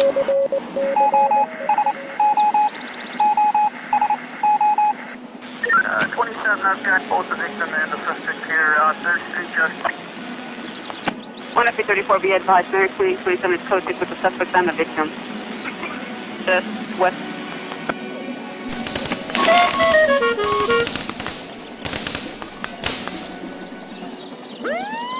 27, I've got both the victim and the suspect here, uh, 3rd Street, just. 1 be advised, Mary Queen, 27 is code 6 with the suspect and the victim. Just west. Woo!